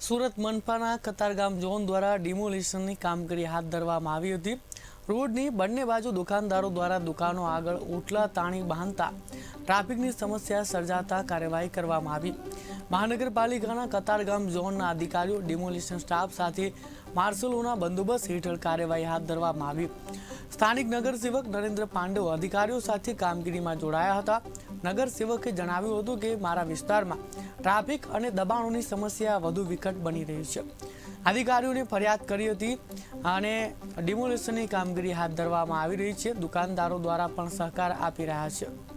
Surat મનપાના Katargam zone દ્વારા ડિમોલિશનની કામગીરી હાથ ધરવામાં આવી હતી. રોડની બંને બાજુ દુકાનદારો દ્વારા દુકાનો આગળ ઓટલા તાણી બાંધતા ટ્રાફિકની સમસ્યા સર્જાતા કાર્યવાહી કરવામાં આવી. મહાનગરપાલિકાના કતારગામ ઝોનના અધિકારીઓ, ડિમોલિશન સ્ટાફ સાથે માર્શલોના બંદોબસ્ત હેઠળ કાર્યવાહી હાથ ધરવામાં આવી. સ્થાનિક નગરસેવક નરેન્દ્ર પાંડવ અધિકારીઓ સાથે કામગીરીમાં જોડાયા હતા. નગરસેવકે જણાવ્યું હતું કે, મારા વિસ્તારમાં ટ્રાફિક અને દબાણોની સમસ્યા વધુ વિકટ બની રહી છે. અધિકારીઓને ફરિયાદ કરી હતી અને ડિમોલેશનની કામગીરી હાથ ધરવામાં આવી રહી છે. દુકાનદારો દ્વારા પણ સહકાર આપી રહ્યા છે.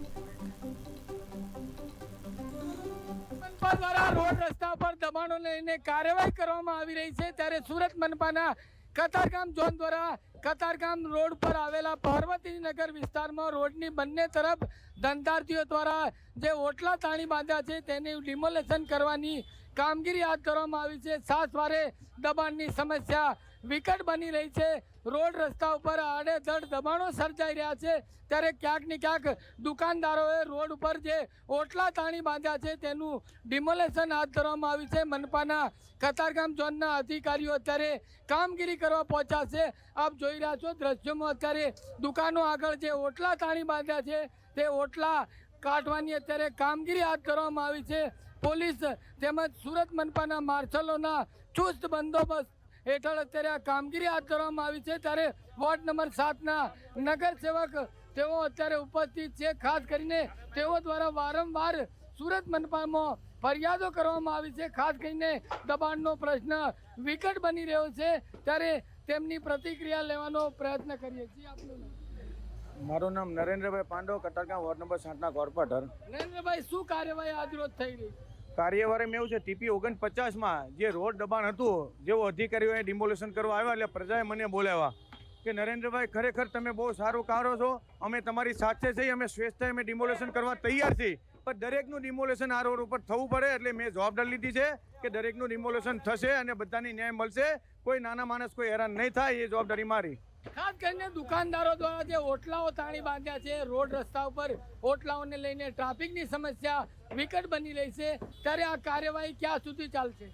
મનપા દ્વારા રોડ રસ્તા પર દબાણો લઈને કાર્યવાહી કરવામાં આવી રહી છે. ત્યારે સુરત મનપાના કતારગામ ઝોન દ્વારા કતારગામ રોડ પર આવેલા પાર્વતીનગર વિસ્તારમાં રોડની બંને તરફ ધંધાર્થીઓ દ્વારા જે ઓટલા તાણી બાંધ્યા છે તેની ડિમોલેશન કરવાની કામગીરી હાથ ધરવામાં આવી છે. સાસવારે દબાણની સમસ્યા વિકટ બની રહી છે. રોડ રસ્તા ઉપર આડેધડ દબાણો સર્જાઈ રહ્યા છે. ત્યારે ક્યાંક ને ક્યાંક દુકાનદારોએ રોડ ઉપર જે ઓટલા તાણી બાંધ્યા છે, તેનું ડિમોલેશન હાથ ધરવામાં આવ્યું છે. મનપાના કતારગામ ઝોનના અધિકારીઓ અત્યારે કામગીરી કરવા પહોંચ્યા છે. આપ જોઈ રહ્યા છો દ્રશ્યોમાં અત્યારે દુકાનો આગળ જે ઓટલા તાણી બાંધ્યા છે, તે ઓટલા કાઢવાની અત્યારે કામગીરી હાથ ધરવામાં આવી છે. પોલીસ તેમજ સુરત મનપાના માર્શલોના ચુસ્ત બંદોબસ્ત હેઠળ અત્યારે આ કામગીરી હાથ ધરવામાં આવી છે. ત્યારે વોર્ડ નંબર સાતના નગરસેવક તેઓ અત્યારે ઉપસ્થિત છે. ખાસ કરીને તેઓ દ્વારા વારંવાર સુરત મનપામાં ફરિયાદો કરવામાં આવી છે. ખાસ કરીને દબાણનો પ્રશ્ન વિકટ બની રહ્યો છે. ત્યારે તેમની પ્રતિક્રિયા લેવાનો પ્રયત્ન કરીએ છીએ. આપનું મારું નામ નરેન્દ્રભાઈ પાંડવ કતારગામ વોર્ડ નંબર સાતના કોર્પોરેટર નરેન્દ્રભાઈ શું કાર્યવાહી આજરોજ થઈ રહી કાર્યવાહીમાં એવું છે ટીપી ઓગણપચાસમાં જે રોડ દબાણ હતું, જેવો અધિકારીઓએ ડિમોલેશન કરવા આવ્યા, એટલે પ્રજાએ મને બોલાવ્યા કે, નરેન્દ્રભાઈ, ખરેખર તમે બહુ સારું કારો છો, અમે તમારી સાથે જઈ અમે સ્વેચ્છાએ અમે ડિમોલેશન કરવા તૈયાર છીએ. પણ દરેકનું ડિમોલેશન આ રોડ ઉપર થવું પડે, એટલે મેં જવાબદારી લીધી છે કે, દરેકનું ડિમોલેશન થશે અને બધાની ન્યાય મળશે, કોઈ નાના માણસ કોઈ હેરાન નહીં થાય, એ જવાબદારી મારી. ખાસ કરીને દુકાનદારો દ્વારા જે ઓટલાઓ તાણી બાંધ્યા છે, રોડ રસ્તા ઉપર ઓટલાઓને લઈને ટ્રાફિકની સમસ્યા વિકટ બની રહી છે. ત્યારે આ કાર્યવાહી ક્યાં સુધી ચાલશે?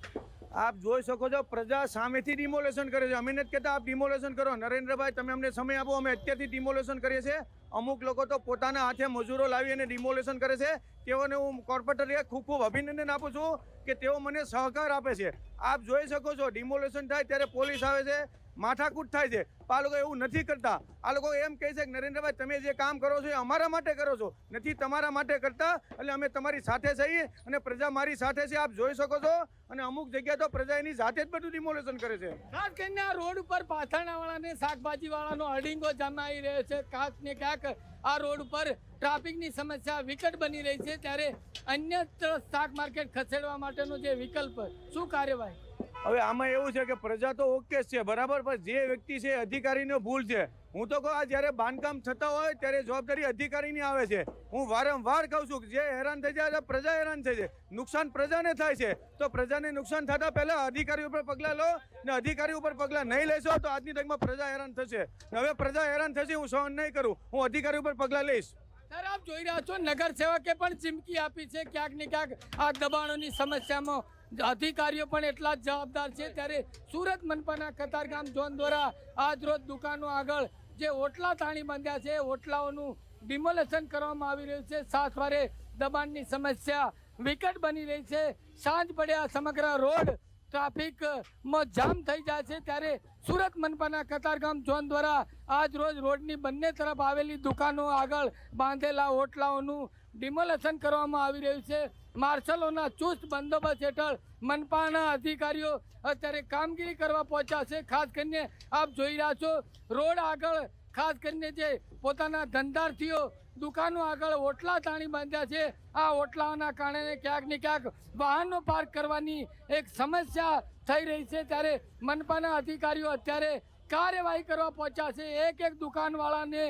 આપ જોઈ શકો છો, પ્રજા સામેથી ડિમોલેશન કરે છે. અમે નથી કહેતા આપ ડિમોલેશન કરો. નરેન્દ્રભાઈ, તમે અમને સમય આપો, અમે અત્યારથી ડિમોલેશન કરીએ છીએ. અમુક લોકો તો પોતાના હાથે મજૂરો લાવી અને ડિમોલેશન કરે છે. તેઓને હું કોર્પોરેટરે ખૂબ ખૂબ અભિનંદન આપું છું કે તેઓ મને સહકાર આપે છે. આપ જોઈ શકો છો, ડિમોલેશન થાય ત્યારે પોલીસ આવે છે. માથાકૂટ થાય છે. આ લોકો એવું નથી કરતા. આ લોકો એમ કહે છે કે, નરેન્દ્રભાઈ, તમે જે કામ કરો છો એ અમારા માટે કરો છો. નથી તમારા માટે કરતા, એટલે અમે તમારી સાથે છીએ અને પ્રજા મારી સાથે છે, આપ જોઈ શકો છો. અને અમુક જગ્યા તો પ્રજા એની સાથે જ બધું ડિમોલેશન કરે છે. ખાસ કરીને આ રોડ ઉપર પાથરણાવાળાને, શાકભાજીવાળાનો અડિંગો જમાઈ રહ્યો છે. ખાસ ને ક્યાંક આ રોડ ઉપર ટ્રાફિકની સમસ્યા વિકટ બની રહી છે. ત્યારે અન્ય શાક માર્કેટ ખસેડવા માટેનો જે વિકલ્પ, શું કાર્યવાહી? હવે આમાં એવું છે કે પ્રજા તો ઓકે છે, બરાબર? પણ જે વ્યક્તિ છે અધિકારીનો ભૂલ છે. હું તો કહું, આ જ્યારે બાંધકામ થતા હોય ત્યારે જવાબદારી અધિકારીની આવે છે. હું વારંવાર કહું છું કે જે હેરાન થઈ જાય પ્રજા હેરાન થઈ છે નુકસાન પ્રજાને થાય છે. તો પ્રજાને નુકસાન થતા પહેલાં અધિકારી ઉપર પગલાં લો ને અધિકારી ઉપર પગલાં નહીં લેશો તો આજની તકમાં પ્રજા હેરાન થશે. હવે પ્રજા હેરાન થશે હું સહન નહીં કરું. હું અધિકારી ઉપર પગલાં લઈશ. સર, આપ જોઈ રહ્યા છો નગર સેવકે પણ ચીમકી આપી છે. ક્યાંક ને ક્યાંક આ દબાણોની સમસ્યામાં અધિકારીઓ પણ એટલા જ જવાબદાર છે. ત્યારે સુરત મનપાના કતારગામ ઝોન દ્વારા આજરોજ દુકાનો આગળ જે ઓટલા તાણી બાંધ્યા છે, ઓટલાઓનું ડિમોલેશન કરવામાં આવી રહ્યું છે. સાસવારે દબાણની સમસ્યા વિકટ બની રહી છે. સાંજ પડ્યા સમગ્ર રોડ ટ્રાફિકમાં જામ થઈ જાય છે ત્યારે સુરત મનપાના કતારગામ ઝોન દ્વારા આજ રોજ રોડની બંને તરફ આવેલી દુકાનો આગળ બાંધેલા હોટલાઓનું ડિમોલેશન કરવામાં આવી રહ્યું છે. માર્શલોના ચુસ્ત બંદોબસ્ત હેઠળ મનપાના અધિકારીઓ અત્યારે કામગીરી કરવા પહોંચ્યા છે. ખાસ કરીને આપ જોઈ રહ્યા છો, રોડ આગળ ખાસ કરીને જે પોતાના ધંધાર્થીઓ દુકાનો આગળ ઓટલા તાણી બાંધ્યા છે. આ ઓટલાઓના કારણે ક્યાંક ને ક્યાંક વાહનો પાર્ક કરવાની એક સમસ્યા થઈ રહી છે. ત્યારે મનપાના અધિકારીઓ અત્યારે કાર્યવાહી કરવા પહોંચ્યા છે. એક એક દુકાનવાળાને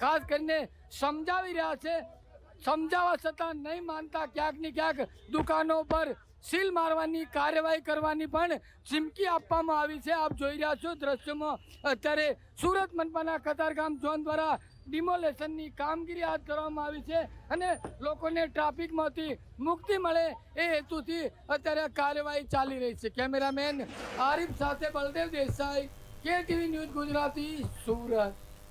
ખાસ કરીને સમજાવી રહ્યા છે. સમજાવવા છતાં નહીં માનતા ક્યાંક ને ક્યાંક દુકાનો પર સીલ મારવાની, કાર્યવાહી કરવાની પણ ચીમકી આપવામાં આવી છે. આપ જોઈ રહ્યા છો દ્રશ્યમાં અત્યારે સુરત મનપાના કતારગામ ઝોન દ્વારા ડિમોલેશનની કામગીરી હાથ ધરવામાં આવી છે અને લોકોને ટ્રાફિકમાંથી મુક્તિ મળે એ હેતુથી અત્યારે કાર્યવાહી ચાલી રહી છે. કેમેરામેન આરિફ સાથે બલદેવ દેસાઈ કે ટીવી ન્યૂઝ ગુજરાતી, સુરત.